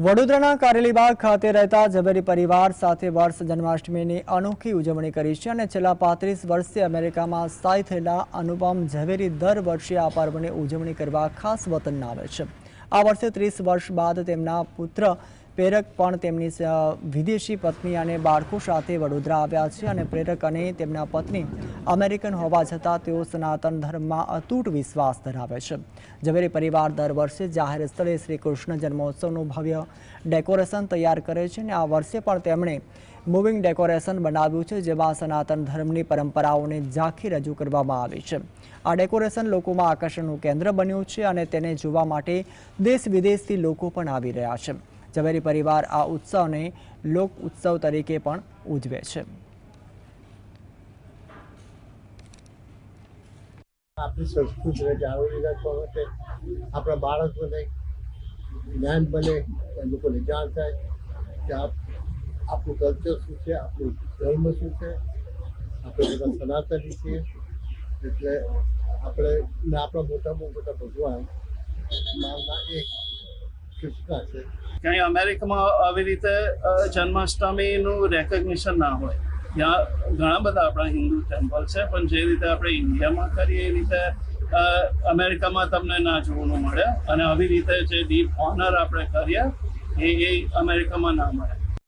વડોદરાના કારેલીબાગ ખાતે રહેતા ઝવેરી પરિવાર સાથે વર્ષ જન્માષ્ટમીની અનોખી ઉજવણી કરી છે અને છેલ્લા પાંત્રીસ વર્ષથી અમેરિકામાં સ્થાયી થયેલા અનુપમ ઝવેરી દર વર્ષે આ પર્વની ઉજવણી કરવા ખાસ વતન આવે છે. આ વર્ષે ત્રીસ વર્ષ બાદ તેમના પુત્ર પ્રેરક પણ તેમની વિદેશી પત્ની અને બાળકો સાથે વડોદરા આવ્યા છે અને પ્રેરક અને તેમના પત્ની અમેરિકન હોવા છતાં તેઓ સનાતન ધર્મમાં અતૂટ વિશ્વાસ ધરાવે છે. ઝવેરી પરિવાર દર વર્ષે જાહેર સ્થળે શ્રી કૃષ્ણ જન્મોત્સવનું ભવ્ય ડેકોરેશન તૈયાર કરે છે અને આ વર્ષે પણ તેમણે મૂવિંગ ડેકોરેશન બનાવ્યું છે, જેમાં સનાતન ધર્મની પરંપરાઓને ઝાંખી રજૂ કરવામાં આવી છે. આ ડેકોરેશન લોકોમાં આકર્ષણનું કેન્દ્ર બન્યું છે અને તેને જોવા માટે દેશ વિદેશથી લોકો પણ આવી રહ્યા છે. ઝવેરી પરિવાર આ ઉત્સવને લોક ઉત્સવ તરીકે પણ ઉજવે છે. આપણી સંસ્કૃતિને જાળવી રાખવા માટે આપણા બાળકોને જ્ઞાન બને લોકોને જાણ થાય કે આપ આપણું કલ્ચર શું છે? આપણું ધર્મ શું છે? આપણે બધા સનાતની છીએ. એટલે આપણે ને આપણા મોટામાં મોટા ભગવાન નામના એક કૃષ્ણ છે. કઈ અમેરિકામાં આવી રીતે જન્માષ્ટમીનું રેકગ્નિશન ના હોય. ત્યાં ઘણા બધા આપણા હિન્દુ ટેમ્પલ છે, પણ જે રીતે આપણે ઇન્ડિયામાં કરીએ એ રીતે અમેરિકામાં તમને ના જોવાનું મળે. અને આવી રીતે જે ડીપ ઓનર આપણે કરીએ, એ એ અમેરિકામાં ના મળે.